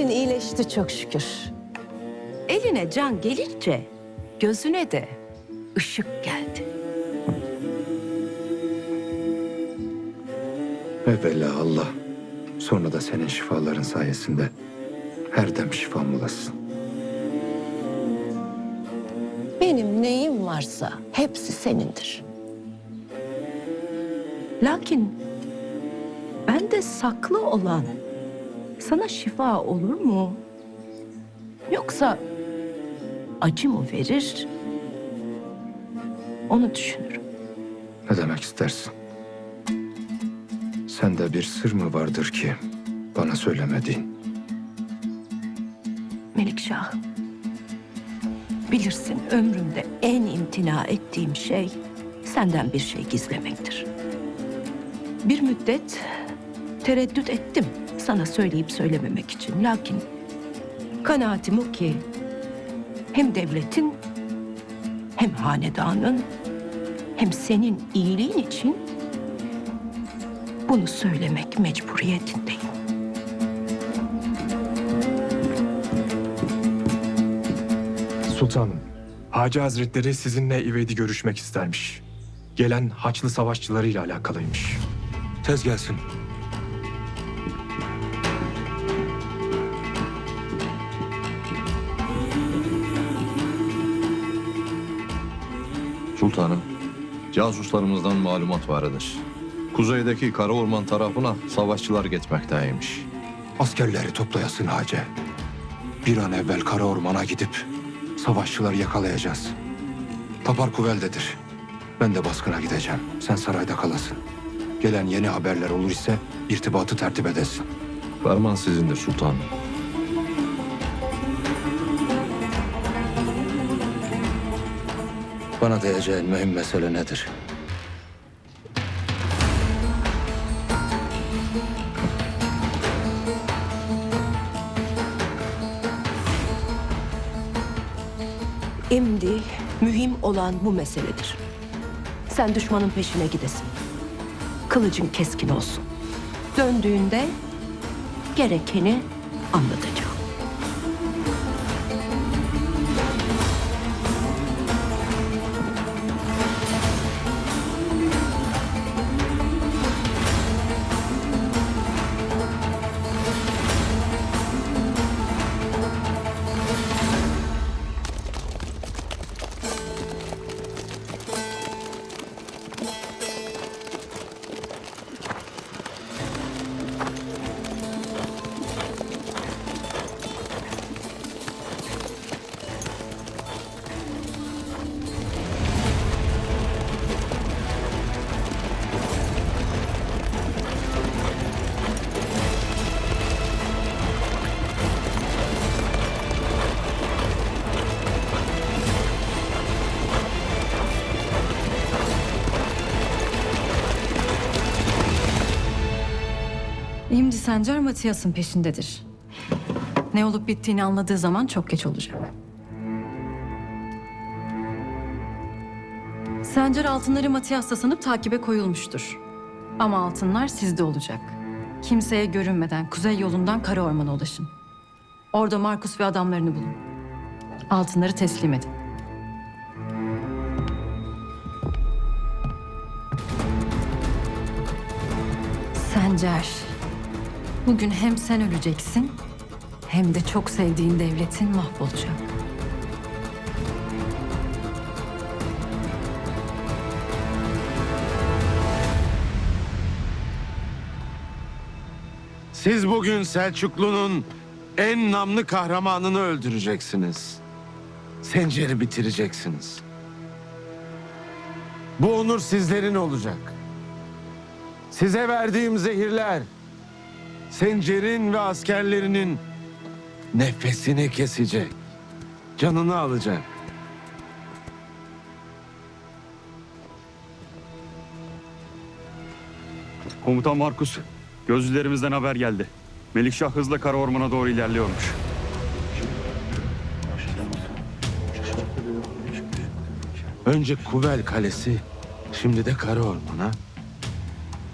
Elin iyileşti çok şükür. Eline can gelince gözüne de ışık geldi. Evvela Allah, sonra da senin şifaların sayesinde her dem şifam olasın. Benim neyim varsa hepsi senindir. Lakin bende saklı olan sana şifa olur mu? Yoksa acı mı verir? Onu düşünürüm. Ne demek istersin? Sende bir sır mı vardır ki bana söylemediğin? Melikşah. Bilirsin ömrümde en imtina ettiğim şey senden bir şey gizlemektir. Bir müddet tereddüt ettim sana söyleyip söylememek için. Lakin kanaatim o ki hem devletin hem hanedanın hem senin iyiliğin için bunu söylemek mecburiyetindeyim. Sultanım, Hacı Hazretleri sizinle ivedi görüşmek istermiş. Gelen Haçlı savaşçılarıyla alakalıymış. Tez gelsin. Sultanım, casuslarımızdan malumat vardır. Kuzeydeki Kara Orman tarafına savaşçılar gitmekteymiş. Askerleri toplayasın Hace. Bir an evvel Kara Orman'a gidip savaşçıları yakalayacağız. Tapar Kuvel'dedir. Ben de baskına gideceğim. Sen sarayda kalasın. Gelen yeni haberler olur ise irtibatı tertip edesin. Ferman sizindir sultanım. Bana diyeceğin mühim mesele nedir? Şimdi mühim olan bu meseledir. Sen düşmanın peşine gidesin. Kılıcın keskin olsun. Döndüğünde gerekeni anlatacağım. Sencer Matias'ın peşindedir. Ne olup bittiğini anladığı zaman çok geç olacak. Sencer altınları Matias'ta sanıp takibe koyulmuştur. Ama altınlar sizde olacak. Kimseye görünmeden kuzey yolundan Kara Orman'a ulaşın. Orada Markus ve adamlarını bulun. Altınları teslim edin. Sencer, bugün hem sen öleceksin hem de çok sevdiğin devletin mahvolacak. Siz bugün Selçuklu'nun en namlı kahramanını öldüreceksiniz. Sencer'i bitireceksiniz. Bu onur sizlerin olacak. Size verdiğim zehirler Sencer'in ve askerlerinin nefesini kesecek. Canını alacak. Komutan Markus, gözcülerimizden haber geldi. Melikşah hızla Kara Orman'a doğru ilerliyormuş. Önce Kuvel Kalesi, şimdi de Kara Orman'a.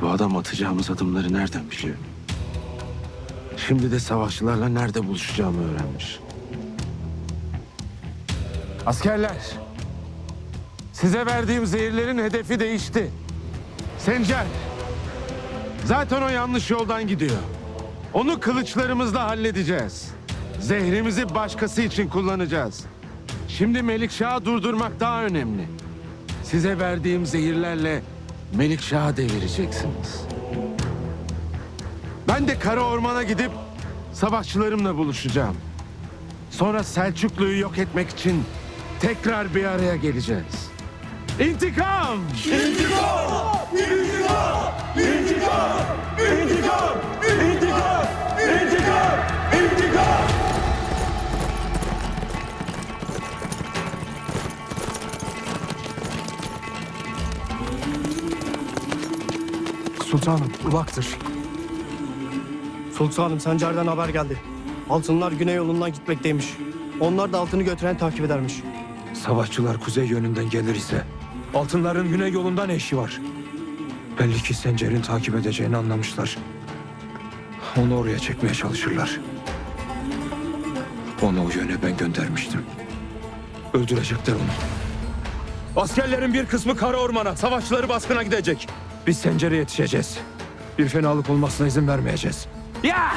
Bu adam atacağımız adımları nereden biliyor? Şimdi de savaşçılarla nerede buluşacağımı öğrenmiş. Askerler, size verdiğim zehirlerin hedefi değişti. Sencer, zaten o yanlış yoldan gidiyor. Onu kılıçlarımızla halledeceğiz. Zehrimizi başkası için kullanacağız. Şimdi Melikşah'ı durdurmak daha önemli. Size verdiğim zehirlerle Melikşah'ı devireceksiniz. Ben de Kara Orman'a gidip savaşçılarımla buluşacağım. Sonra Selçuklu'yu yok etmek için tekrar bir araya geleceğiz. İntikam! Sultanım, ulaktır. Sultanım Sencer'den haber geldi. Altınlar güney yolundan gitmekteymiş. Onlar da altını götüren takip edermiş. Savaşçılar kuzey yönünden gelir ise altınların güney yolunda ne işi var? Belli ki Sencer'in takip edeceğini anlamışlar. Onu oraya çekmeye çalışırlar. Onu o yöne ben göndermiştim. Öldürecekler onu. Askerlerin bir kısmı kara ormana, savaşçıları baskına gidecek. Biz Sencer'e yetişeceğiz. Bir fenalık olmasına izin vermeyeceğiz. 야!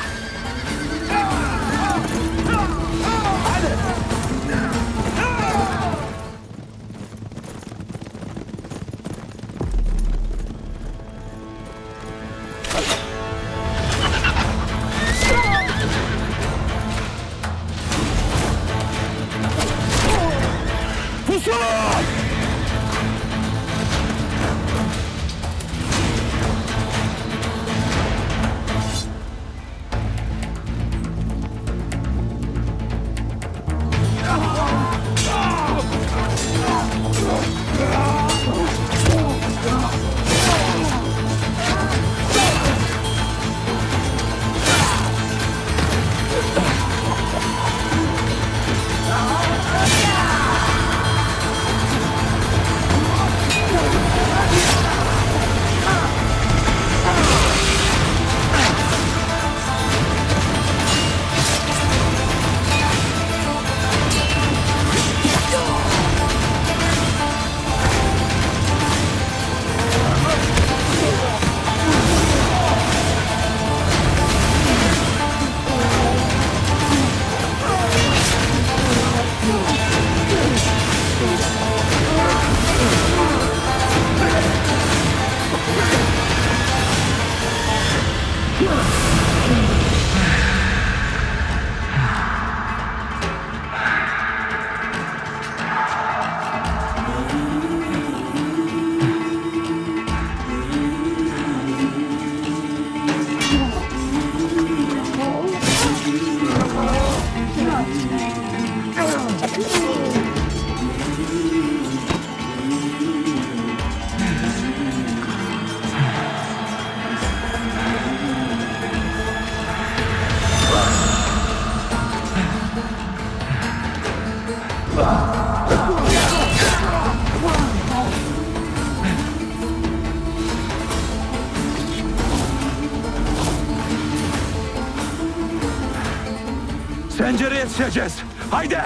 Sencer'e yetişeceğiz. Haydi!